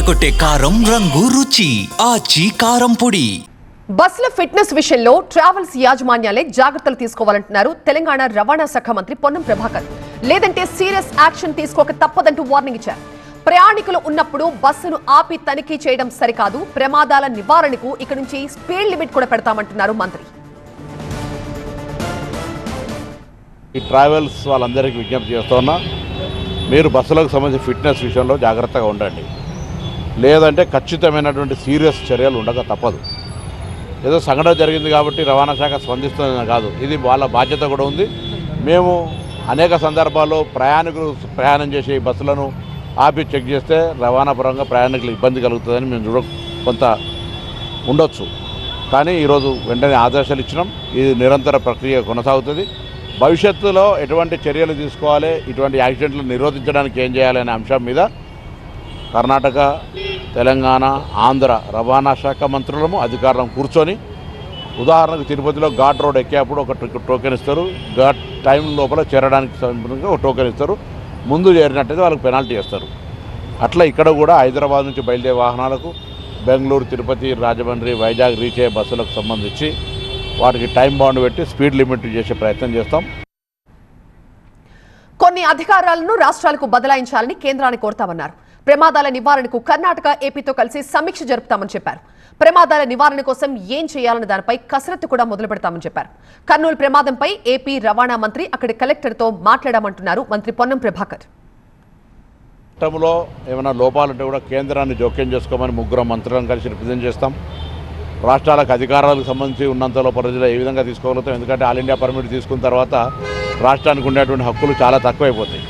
అదరగొట్టే కారం రంగు రుచి ఆచి కారం పొడి. బస్సుల ఫిట్నెస్ విషయంలో ట్రావెల్స్ యాజమాన్యాలే జాగ్రత్తలు తీసుకోవాలంటున్నారు తెలంగాణ రవాణా శాఖ మంత్రి పొన్నం ప్రభాకర్. లేదంటే సీరియస్ యాక్షన్ తీసుకోక తప్పదంటూ వార్నింగ్ ఇచ్చారు. ప్రయాణికులు ఉన్నప్పుడు బస్సును ఆపి తనిఖీ చేయడం సరికాదు. ప్రమాదాల నివారణకు ఇక నుంచి స్పీడ్ లిమిట్ కూడా పెడతామంటున్నారు మంత్రి. ఈ ట్రావెల్స్ వాళ్ళందరికీ విజ్ఞప్తి చేస్తున్నా మీరు బస్సులకు సంబంధించి ఫిట్నెస్ విషయంలో జాగ్రత్తగా ఉండండి. లేదంటే ఖచ్చితమైనటువంటి సీరియస్ చర్యలు ఉండక తప్పదు. ఏదో సంఘటన జరిగింది కాబట్టి రవాణా శాఖ స్పందిస్తుందని కాదు. ఇది వాళ్ళ బాధ్యత కూడా ఉంది. మేము అనేక సందర్భాల్లో ప్రయాణికులు ప్రయాణం చేసే ఈ బస్సులను ఆపి చెక్ చేస్తే రవాణా పరంగా ప్రయాణికులకు ఇబ్బంది కలుగుతుందని మేము చూడ కొంత ఉండొచ్చు. కానీ ఈరోజు వెంటనే ఆదేశాలు ఇచ్చినాం. ఇది నిరంతర ప్రక్రియ కొనసాగుతుంది. భవిష్యత్తులో ఎటువంటి చర్యలు తీసుకోవాలి ఇటువంటి యాక్సిడెంట్లు నిరోధించడానికి ఏం చేయాలనే అంశం మీద కర్ణాటక తెలంగాణ ఆంధ్ర రవాణా శాఖ మంత్రులము అధికారం కూర్చొని ఉదాహరణకు తిరుపతిలో ఘాట్ రోడ్ ఎక్కేప్పుడు ఒక టోకెన్ ఇస్తారు. ఘాట్ టైం లోపల చేరడానికి ఒక టోకెన్ ఇస్తారు. ముందు చేరినట్టయితే వాళ్ళకి పెనాల్టీ ఇస్తారు అట్లా ఇక్కడ కూడా హైదరాబాద్ నుంచి బయలుదేరే వాహనాలకు బెంగళూరు తిరుపతి రాజమండ్రి వైజాగ్ రీచ్ అయ్యే బస్సులకు సంబంధించి వాటికి టైం బాండ్ పెట్టి స్పీడ్ లిమిట్ చేసే ప్రయత్నం చేస్తాం. కొన్ని అధికారాలను రాష్ట్రాలకు బదలాయించాలని కేంద్రాన్ని కోరతామన్నారు. ప్రమాదాల నివారణకు కర్ణాటక ఏపీతో కలిసి సమీక్ష జరుపుతామని చెప్పారు. ప్రమాదాల నివారణ కోసం ఏం చేయాలన్న దానిపై కసరత్తు కూడా మొదలు పెడతామని చెప్పారు. కర్నూలు ప్రమాదంపై ఏపీ రవాణా మంత్రి అక్కడి కలెక్టర్తో మాట్లాడామంటున్నారు మంత్రి పొన్నం ప్రభాకర్. చట్టంలో ఏమైనా లోపాలుంటే కూడా కేంద్రాన్ని జోక్యం చేసుకోమని ముగ్గురు మంత్రులను కలిసి రిప్రజెంట్ చేస్తాం. రాష్ట్రాలకు అధికారాలకు సంబంధించి ఉన్నంతలో ప్రజలు ఏ విధంగా తీసుకోగలుగుతాం? ఎందుకంటే ఆల్ ఇండియా పర్మిట్ తీసుకున్న తర్వాత రాష్ట్రానికి ఉండేటువంటి హక్కులు చాలా తక్కువైపోతాయి.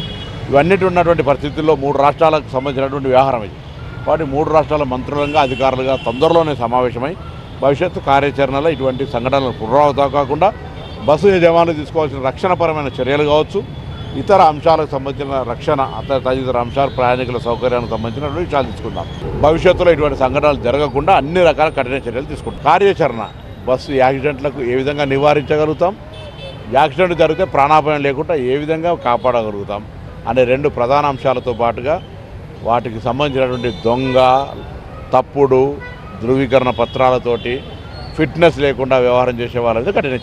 ఇవన్నిటి ఉన్నటువంటి పరిస్థితుల్లో మూడు రాష్ట్రాలకు సంబంధించినటువంటి వ్యవహారం ఇది. వాటి మూడు రాష్ట్రాల మంత్రులంగా అధికారులుగా తొందరలోనే సమావేశమై భవిష్యత్తు కార్యాచరణలో ఇటువంటి సంఘటనలు పునరావృతం కాకుండా బస్సు యజమానులు తీసుకోవాల్సిన రక్షణపరమైన చర్యలు కావచ్చు ఇతర అంశాలకు సంబంధించిన రక్షణ తదితర అంశాలు ప్రయాణికుల సౌకర్యానికి సంబంధించినటువంటి విషయాలు తీసుకుందాం. భవిష్యత్తులో ఇటువంటి సంఘటనలు జరగకుండా అన్ని రకాల కఠిన చర్యలు తీసుకుంటాం. కార్యాచరణ బస్సు యాక్సిడెంట్లకు ఏ విధంగా నివారించగలుగుతాం యాక్సిడెంట్ జరిగితే ప్రాణాపాయం లేకుండా ఏ విధంగా కాపాడగలుగుతాం అనే రెండు ప్రధాన అంశాలతో పాటుగా వాటికి సంబంధించినటువంటి దొంగ తప్పుడు ధృవీకరణ పత్రాలతోటి ఫిట్నెస్ లేకుండా వ్యవహారం చేసే వాళ్ళకి కఠిన